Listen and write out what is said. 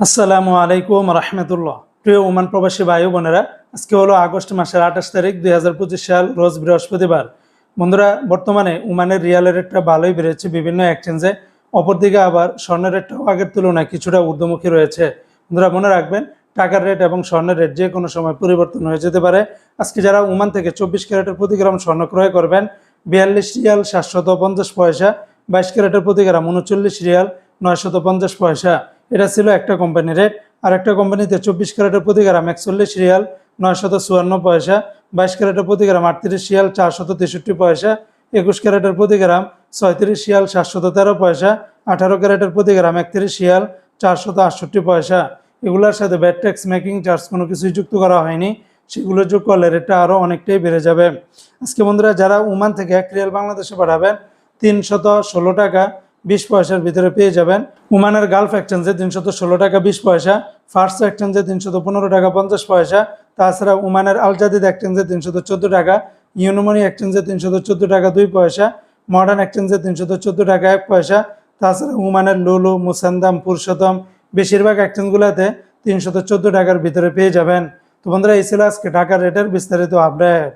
আসসালামু আলাইকুম রহমতুল্লাহ। প্রিয় ওমান প্রবাসী ভাই বোনেরা, আজকে হলো আগস্ট মাসের আঠাশ তারিখ দুই হাজার পঁচিশ সাল, রোজ বৃহস্পতিবার। বন্ধুরা, বর্তমানে ওমানের রিয়ালের রেটটা ভালোই বেড়েছে বিভিন্ন এক্সচেঞ্জে অপরদিকে আবার স্বর্ণের রেটটাও আগের তুলনায় কিছুটা ঊর্ধ্বমুখী রয়েছে। বন্ধুরা, মনে রাখবেন, টাকার রেট এবং স্বর্ণের রেট যে কোনো সময় পরিবর্তন হয়ে যেতে পারে। আজকে যারা ওমান থেকে চব্বিশ ক্যারেটের প্রতি গ্রাম স্বর্ণ ক্রয় করবেন, বিয়াল্লিশ রিয়াল সাতশত পঞ্চাশ পয়সা, বাইশ ক্যারেটের প্রতি গ্রাম উনচল্লিশ রিয়াল নয়শত পঞ্চাশ পয়সা। এটা ছিল একটা কোম্পানির রেট আর একটা কোম্পানিতে চব্বিশ ক্যারেটের প্রতি গ্রাম একচল্লিশ রিয়াল নয়শত চুয়ান্ন পয়সা, বাইশ ক্যারেটের প্রতি গ্রাম আটত্রিশ রিয়াল চারশত তেষট্টি পয়সা, একুশ ক্যারেটের প্রতি গ্রাম ছয়ত্রিশ রিয়াল সাতশত তেরো পয়সা, আঠারো ক্যারেটের প্রতি গ্রাম একত্রিশ রিয়াল চারশত আটষট্টি পয়সা। এগুলোর সাথে ব্যাট ট্যাক্স মেকিং চার্জ কোনো কিছুই যুক্ত করা হয়নি। সেগুলো যোগ করলে রেটটা আরও অনেকটাই বেড়ে যাবে। আজকে বন্ধুরা, যারা ওমান থেকে এক রিয়াল বাংলাদেশে পাঠাবেন, তিনশত ষোলো টাকা বিশ পয়সার ভিতরে পেয়ে যাবেন। ওমানের গালফ এক্সচেঞ্জে তিনশত ষোলো টাকা বিশ পয়সা ফার্স্ট এক্সচেঞ্জে তিনশত পনেরো টাকা পঞ্চাশ পয়সা, তাছাড়া ওমানের আলজাদিদ এক্সচেঞ্জে তিনশত চোদ্দ টাকা ইউনোমনি এক্সচেঞ্জে তিনশত চোদ্দ টাকা দুই পয়সা মডার্ন এক্সচেঞ্জে তিনশত চোদ্দ টাকা এক পয়সা, তাছাড়া ওমানের লুলু মুসান্দাম পুরুষোত্তম বেশিরভাগ এক্সচেঞ্জগুলোতে তিনশত চোদ্দ টাকার ভিতরে পেয়ে যাবেন। তো বন্ধুরা, এই ছিল আজকে টাকার রেটের বিস্তারিত আপডেট।